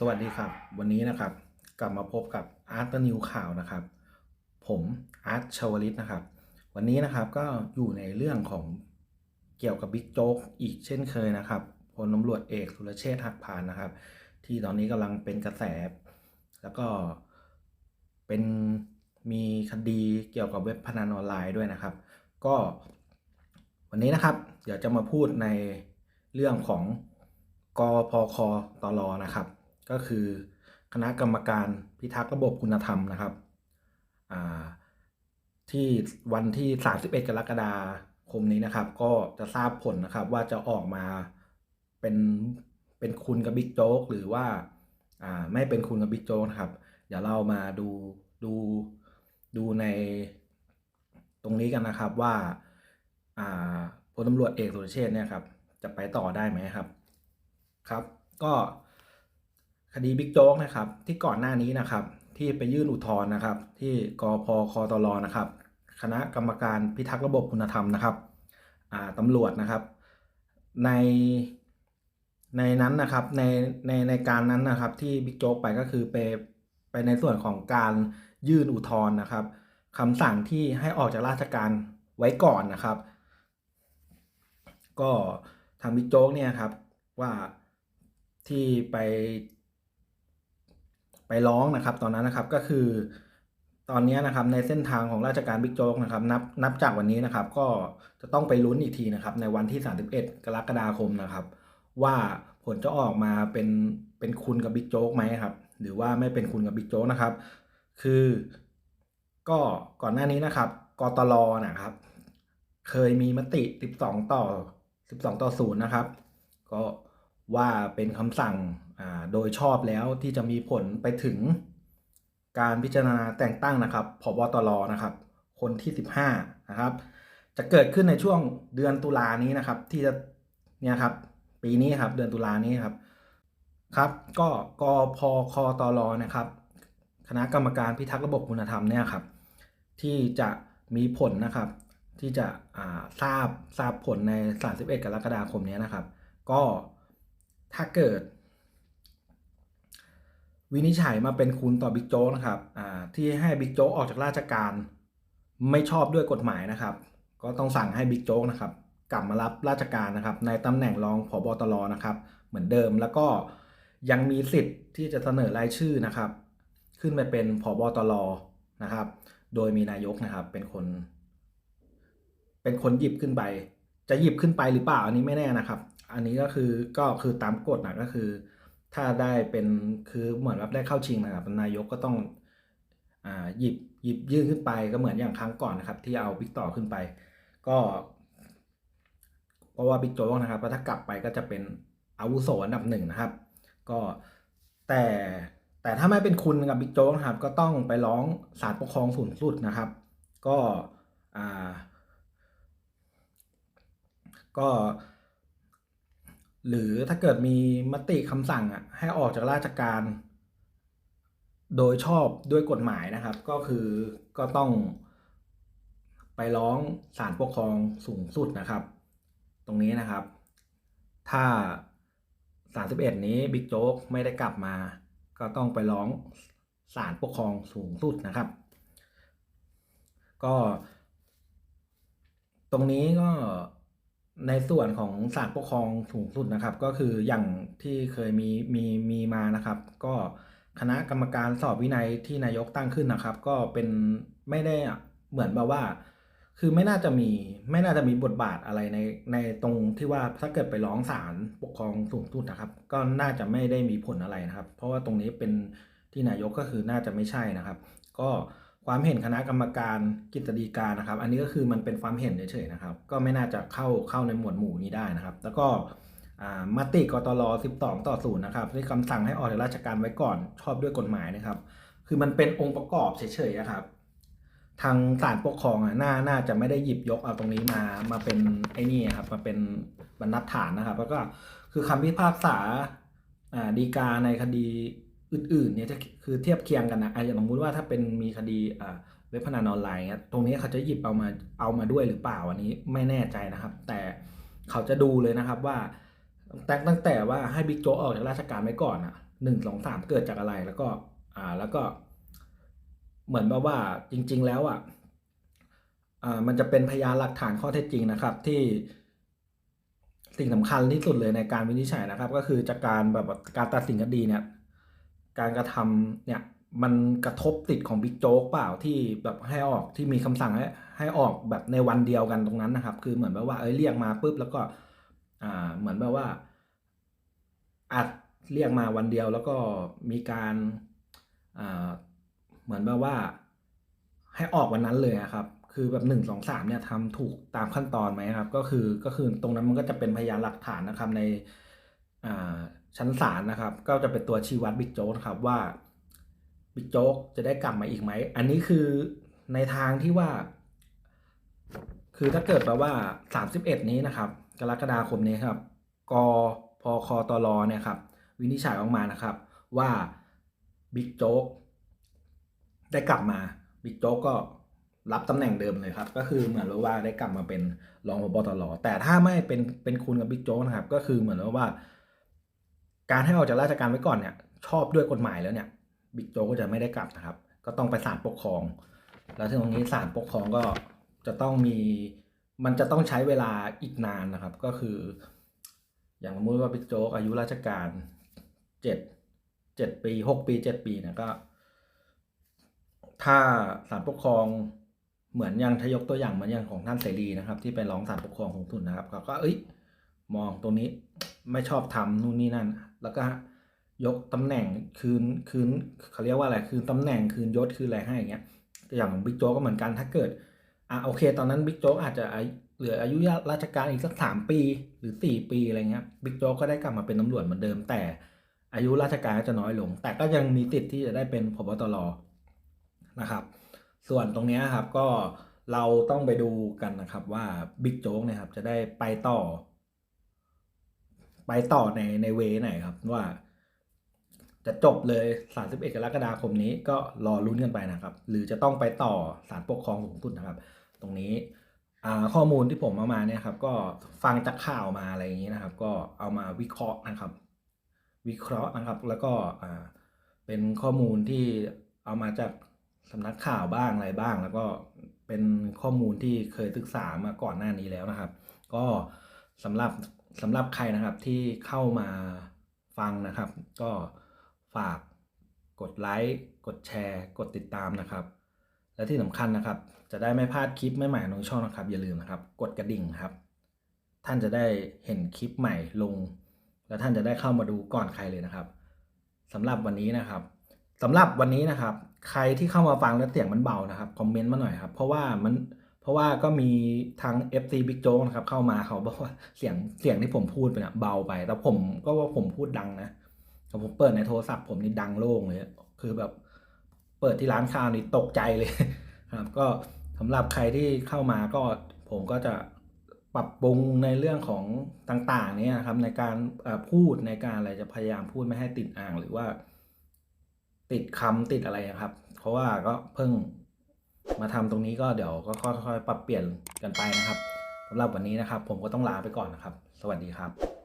สวัสดีครับ วันนี้นะครับ กลับมาพบกับอาร์ตนิวข่าวนะครับ ผมอาร์ตชาวลิตนะครับ วันนี้นะครับก็อยู่ในเรื่องของเกี่ยวกับบิ๊กโจ๊กอีกเช่นเคยนะครับพลตำรวจเอกสุรเชษฐ์หักพานนะครับ ที่ตอนนี้กำลังเป็นกระแส แล้วก็เป็นมีคดีเกี่ยวกับเว็บพนันออนไลน์ด้วยนะครับ ก็วันนี้นะครับ เดี๋ยวจะมาพูดในเรื่องของกพคตลนะครับ ก็คือคณะกรรมการพิทักษ์ระบบคุณธรรมนะครับที่วันที่ 31 กรกฎาคมนี้นะครับ ก็จะทราบผลนะครับว่าจะออกมาเป็นเป็นคุณกับบิ๊กโจ๊กหรือว่าไม่เป็นคุณกับบิ๊กโจ๊กนะครับ เดี๋ยวเรามาดูดูดูในตรงนี้กันนะครับว่าอ่าพลตำรวจเอกสุรเชษเนี่ยครับจะไปต่อได้ไหมครับครับ ก็ คดีบิ๊กโจ๊กนะครับที่ก่อนหน้านี้นะครับ ที่ไปยื่นอุทธรณ์นะครับ ที่กพคตลนะครับ คณะกรรมการพิทักษ์ระบบคุณธรรมนะครับตำรวจนะครับ ในในนั้นนะครับในในในการนั้นนะครับ ที่บิ๊กโจ๊กไปก็คือไปไปในส่วนของการยื่นอุทธรณ์นะครับคำสั่งที่ให้ออกจากราชการไว้ก่อนนะครับ ก็ทางบิ๊กโจ๊กเนี่ยครับว่าที่ไป ไปร้องนะครับ ตอนนั้นนะครับก็คือ ตอนนี้นะครับในเส้นทางของราชการบิ๊กโจ๊กนะครับนับนับจากวันนี้นะครับ ก็จะต้องไปลุ้นอีกทีนะครับ ในวันที่ 31 กรกฎาคมนะครับ ว่าผลจะออกมาเป็นเป็นคุณกับบิ๊กโจ๊กไหมครับ หรือว่าไม่เป็นคุณกับบิ๊กโจ๊กนะครับ คือก็ก่อนหน้านี้นะครับกตลนะครับ เคยมีมติ 12 ต่อ 12 ต่อ 0 นะครับ ก็ ว่าเป็นคำสั่งโดยชอบแล้วที่จะมีผลไปถึงการพิจารณาแต่งตั้งนะครับพบตรนะครับ คนที่ 15 นะครับ จะเกิดขึ้นในช่วงเดือนตุลานี้นะครับ ที่จะเนี่ยครับปีนี้ครับเดือนตุลานี้ครับครับก็กพคตรนะครับ คณะกรรมการพิทักษ์ระบบคุณธรรมเนี่ยครับ ที่จะมีผลนะครับ ที่จะทราบทราบผลใน 31 กรกฎาคมนี้นะครับ ก็ ถ้าเกิด วินิจฉัยมาเป็นคุณต่อบิ๊กโจ๊กนะครับที่ให้บิ๊กโจ๊กออกจากราชการ ไม่ชอบด้วยกฎหมายนะครับ ก็ต้องสั่งให้บิ๊กโจ๊กนะครับ กลับมารับราชการนะครับ ในตำแหน่งรองผบตรนะครับ เหมือนเดิมแล้วก็ยังมีสิทธิ์ที่จะเสนอรายชื่อนะครับ ขึ้นไปเป็นผบตรนะครับ โดยมีนายกนะครับ เป็นคน เป็นคนหยิบขึ้นไป จะหยิบขึ้นไปหรือเปล่าอันนี้ไม่แน่นะครับ อันนี้ก็คือก็คือตามกฎนะก็คือ ถ้าได้เป็นคือเหมือนว่าได้เข้าชิงนะครับนายกก็ต้องอ่าหยิบหยิบยื่นขึ้นไปก็เหมือนอย่างครั้งก่อนนะครับ ที่เอาบิ๊กต่อขึ้นไป ก็เพราะว่าบิ๊กโจ๊กนะครับถ้ากลับไปก็จะเป็นอาวุโสอันดับหนึ่งนะครับ ก็แต่แต่ถ้าไม่เป็นคุณกับบิ๊กโจ๊กนะครับ ก็ต้องไปร้องศาลปกครองสูงสุดนะครับ ก็อ่าก็ หรือถ้าเกิดมีมติคำสั่งอะให้ออกจากราชการ โดยชอบด้วยกฎหมายนะครับ ก็คือก็ต้องไปร้องศาลปกครองสูงสุดนะครับ ตรงนี้นะครับ ถ้า 31 นี้บิ๊กโจ๊กไม่ได้กลับมา ก็ต้องไปร้องศาลปกครองสูงสุดนะครับ ก็ ตรงนี้ก็ ในส่วนของศาลปกครองสูงสุดนะครับ ก็คืออย่างที่เคยมีมีมีมานะครับ ก็คณะกรรมการสอบวินัยที่นายกตั้งขึ้นนะครับ ก็เป็นไม่ได้เหมือนแบบว่า คือไม่น่าจะมีไม่น่าจะมีบทบาทอะไรในในตรงที่ว่าถ้าเกิดไปร้องศาลปกครองสูงสุดนะครับ ก็น่าจะไม่ได้มีผลอะไรนะครับ เพราะว่าตรงนี้เป็นที่นายกก็คือน่าจะไม่ใช่นะครับ ก็ ความเห็นคณะกรรมการกิจดีกานะครับ อันนี้ก็คือมันเป็นความเห็นเฉยๆนะครับ ก็ไม่น่าจะเข้าเข้าในหมวดหมู่นี้ได้นะครับ แล้วก็มติกตล12 ต่อ0นะครับที่คำสั่งให้ออกจากราชการไว้ก่อนชอบด้วยกฎหมายนะครับ คือมันเป็นองค์ประกอบเฉยๆนะครับ ทางศาลปกครองน่าน่าจะไม่ได้หยิบยกเอาตรงนี้มามาเป็นไอ้นี่ครับมาเป็นบรรทัดฐานนะครับ แล้วก็คือคำพิพากษาอ่าฎีกาในคดี อื่นๆเนี่ยจะคือเทียบเคียงกันนะอย่างสมมติว่าถ้าเป็นมีคดีเว็บพนันออนไลน์เงี้ยตรงนี้เขาจะหยิบเอามาเอามาด้วยหรือเปล่าอันนี้ไม่แน่ใจนะครับ แต่เขาจะดูเลยนะครับว่าตั้งตั้งแต่ว่าให้บิ๊กโจ๊กออกจากราชการไว้ก่อนอะหนึ่งสองสามเกิดจากอะไรแล้วก็อ่าแล้วก็ เหมือนแบบว่าจริง ๆ แล้วอะอ่ามันจะเป็นพยานหลักฐานข้อเท็จจริงนะครับ ที่สิ่งสำคัญที่สุดเลยในการวินิจฉัยนะครับ ก็คือจากการแบบการตัดสินคดีเนี่ย การกระทำเนี่ยมันกระทบติดของบิ๊กโจ๊กเปล่าที่แบบให้ออกที่มีคำสั่งให้ให้ออกแบบในวันเดียวกันตรงนั้นนะครับ คือเหมือนแบบว่าเอ้ยเรียกมาปุ๊บแล้วก็อ่าเหมือนแบบว่าอัดเรียกมาวันเดียวแล้วก็มีการอ่าเหมือนแบบว่าให้ออกวันนั้นเลยครับ คือแบบหนึ่งสองสามเนี่ยทำถูกตามขั้นตอนไหมครับ ก็คือก็คือตรงนั้นมันก็จะเป็นพยานหลักฐานนะครับในอ่า ชั้นศาลนะครับ ก็จะเป็นตัวชี้วัดบิ๊กโจ๊กครับว่าบิ๊กโจ๊กจะได้กลับมาอีกไหม อันนี้คือในทางที่ว่า คือถ้าเกิดแบบว่า 31 นี้นะครับ กรกฎาคมนี้ครับกพคตรเนี่ยครับ วินิจฉัยออกมานะครับ ว่าบิ๊กโจ๊กได้กลับมาบิ๊กโจ๊กก็รับตำแหน่งเดิมเลยครับ ก็คือเหมือนว่าได้กลับมาเป็นรองพบตรแต่ถ้าไม่เป็นเป็นคุณกับบิ๊กโจ๊กนะครับ ก็คือเหมือนว่า การให้ออกจากราชการไว้ก่อนเนี่ย ชอบด้วยกฎหมายแล้วเนี่ย บิ๊กโจ๊กก็จะไม่ได้กลับนะครับ ก็ต้องไปศาลปกครอง แล้วที่ตรงนี้ศาลปกครองก็จะต้องมีมันจะต้องใช้เวลาอีกนานนะครับ ก็คือ อย่างสมมติว่าบิ๊กโจ๊กอายุราชการเจ็ดเจ็ดปีหกปีเจ็ดปีเนี่ยก็ ถ้าศาลปกครองเหมือนอย่างทยกตัวอย่างเหมือนอย่างของท่านเสรีนะครับ ที่ไปร้องศาลปกครองของทุนนะครับเขาก็เอ้ยมองตรงนี้ ไม่ชอบทำนู่นนี่นั่น แล้วก็ยกตำแหน่งคืนคืนเขาเรียกว่าอะไรคืนตำแหน่งคืนยศคืนอะไรให้อย่างเงี้ยอย่างบิ๊กโจ๊กก็เหมือนกันถ้าเกิดอะโอเค ตอนนั้นบิ๊กโจ๊กอาจจะอายเหลืออายุราชการอีกสักสามปีหรือสี่ปีอะไรเงี้ยบิ๊กโจ๊กก็ได้กลับมาเป็นตำรวจเหมือนเดิม แต่อายุราชการก็จะน้อยลง แต่ก็ยังมีติดที่จะได้เป็นพบตรนะครับ ส่วนตรงนี้ครับก็เราต้องไปดูกันนะครับว่าบิ๊กโจ๊กเนี่ยครับจะได้ไปต่อ ไปต่อในในเวไหนครับว่า จะจบเลย31กรกฎาคมนี้ก็รอลุ้นกันไปนะครับ หรือจะต้องไปต่อศาลปกครองสูงสุดนะครับ ตรงนี้ข้อมูลที่ผมเอามาเนี่ยครับ ก็ฟังจากข่าวมาอะไรอย่างนี้นะครับ ก็เอามาวิเคราะห์นะครับ วิเคราะห์นะครับ แล้วก็เป็นข้อมูลที่เอามาจากสำนักข่าวบ้างอะไรบ้าง แล้วก็เป็นข้อมูลที่เคยศึกษามาก่อนหน้านี้แล้วนะครับ ก็สำหรับ สำหรับใครนะครับที่เข้ามาฟังนะครับ ก็ฝากกดไลค์กดแชร์ กดติดตามนะครับ และที่สำคัญนะครับ จะได้ไม่พลาดคลิปใหม่ๆของช่องนะครับ อย่าลืมนะครับ กดกระดิ่งครับ ท่านจะได้เห็นคลิปใหม่ลง และท่านจะได้เข้ามาดูก่อนใครเลยนะครับสำหรับวันนี้นะครับสำหรับวันนี้นะครับ ใครที่เข้ามาฟังแล้วเสียงมันเบานะครับคอมเมนต์มาหน่อยครับ เพราะว่ามัน เพราะว่าก็มีทาง FC Big Joe นะครับเข้ามาเขาบอกว่าเสียงเสียงที่ผมพูดไปเนี่ยเบาไป แต่ผมก็ว่าผมพูดดังนะแต่ผมเปิดในโทรศัพท์ผมนี่ดังโล่งเลย คือแบบเปิดที่ร้านข้าวนี่ตกใจเลยครับ ก็สำหรับใครที่เข้ามาก็ผมก็จะปรับปรุงในเรื่องของต่างๆเนี่ยนครับในการพูดในการอะไรจะพยายามพูดไม่ให้ติดอ่างหรือว่า ติดคำติดอะไรครับ เพราะว่าก็เพิ่ง มาทำตรงนี้ก็เดี๋ยวก็ค่อยๆปรับเปลี่ยนกันไปนะครับสำหรับวันนี้นะครับ ผมก็ต้องลาไปก่อนนะครับ สวัสดีครับ